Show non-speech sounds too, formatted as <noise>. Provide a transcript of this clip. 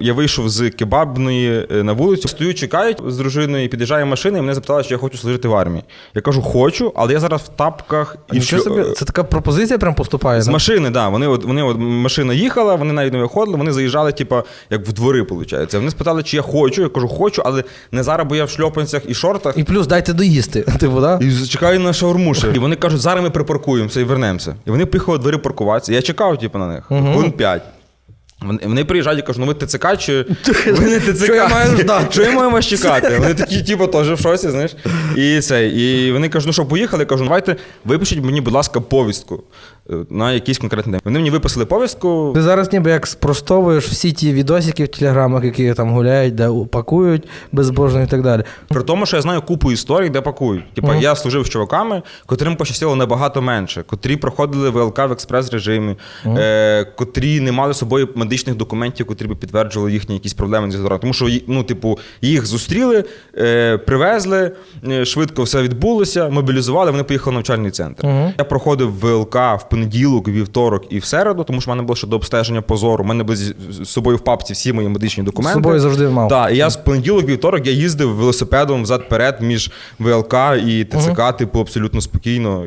Я вийшов з кебабної е, на вулицю, стою, чекають з дружиною, під'їжджає машина, і мене запитали, чи я хочу служити в армії. Я кажу, хочу, але я зараз в тапках і що- собі, це така пропозиція прям поступає. з да? машини, да. Вони от вони от машина їхала, вони навіть не виходили, вони заїжджали, типа, як в двори, виходить. Вони спитали, чи я хочу. Я кажу, хочу, але не зараз, бо я в шльопанцях і шортах. І плюс дайте доїсти. <laughs> Типу, да? І чекаю на шаурму ще. І вони кажуть, зараз ми припаркуємося і вернемося. І вони поїхали в двері паркуватися. Я чекав, типу, на них. Хвилин п'ять. Вони, вони приїжджають і кажуть, ну ви ТЦК чи <laughs> ви не ТЦК? Що я маю ждати? Що я маю вас чекати? <laughs> Вони такі, типу, теж в шоці, знаєш. І це. І вони кажуть, ну що, поїхали? Я кажу, давайте випишіть мені, будь ласка, повістку е, на якийсь конкретний день. Вони мені виписали повістку. Ти зараз ніби як спростовуєш всі ті відосики в телеграмах, які там гуляють, де пакують безбожно і так далі. При тому, що я знаю купу історій, де пакують. Типа, я служив з чуваками, котрим пощастило набагато менше, котрі проходили ВЛК в експрес-режимі, е, котрі не мали з собою медичних документів, котрі б підтверджували їхні якісь проблеми зі здоров'ям. Тому що ну, типу, їх зустріли, е, привезли, е, швидко все відбулося, мобілізували, вони поїхали в навчальний центр. Я проходив ВЛК в понеділок, вівторок і в середу, тому що в мене було ще до обстеження позору. У мене були з з собою в папці всі мої медичні документи. собою завжди мав. Так, і я з понеділок, вівторок я їздив велосипедом взад-перед між ВЛК і ТЦК, типу, абсолютно спокійно.